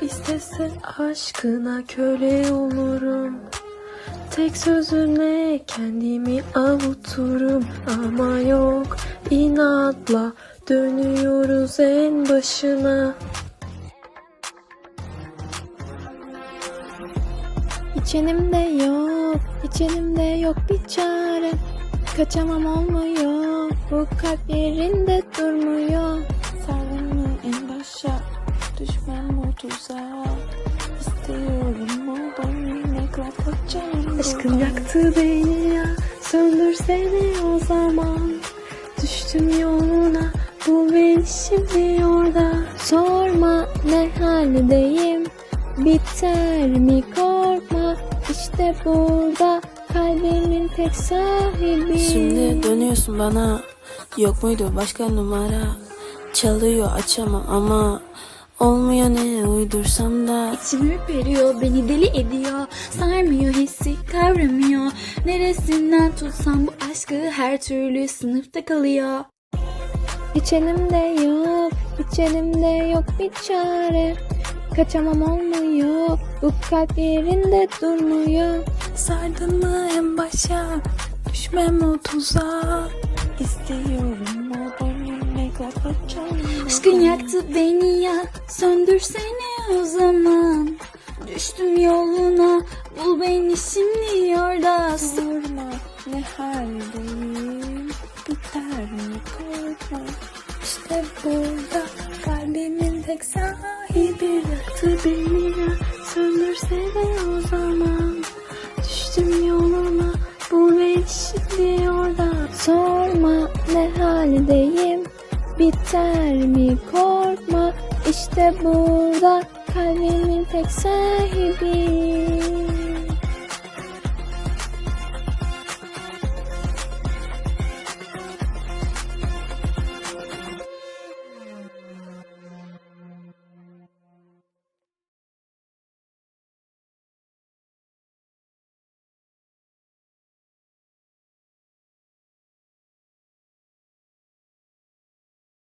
İstese aşkına köle olurum. Tek sözüne kendimi avuturum. Ama yok inatla dönüyoruz en başına İçenimde yok, içenimde yok bir çare. Kaçamam olmuyor, bu kalp yerinde durmuyor. Sardın mı en başa, düşmem bu tuzağa. İstiyorum o dönmekle kaçamam Aşkın yaktı beni ya söndürsene o zaman. Düştüm yoluna bul beni şimdi orada Sorma ne haldeyim, biter mi İşte burada kalbimin tek sahibi. Şimdi dönüyorsun bana. Yok muydu başka numara? Çalıyor açamam ama Olmuyor ne uydursam da. İçimi ürperiyor, beni deli ediyor. Sarmıyor hissi, kavramıyor. Neresinden tutsam bu aşkı her türlü sınıfta kalıyor. İçenimde yok, içenimde yok bir çare. Kaçamam olmuyor, bu kalp yerinde durmuyor Sardın mı en başa? Düşmem o tuzağa. İstiyorum o dönmekle kaçamam Aşkın yaktı beni ya, söndürsene o zaman. Düştüm yoluna, bul beni şimdi orada. Sorma ne haldeyim? Biter mi korkma? İşte burada kalbimin tek sahibi. Yaktı beni ya söndürsene o zaman. Düştüm yoluna bul beni şimdi orada. Sorma ne haldeyim Biter mi? Korkma İşte burada kalbimin tek sahibi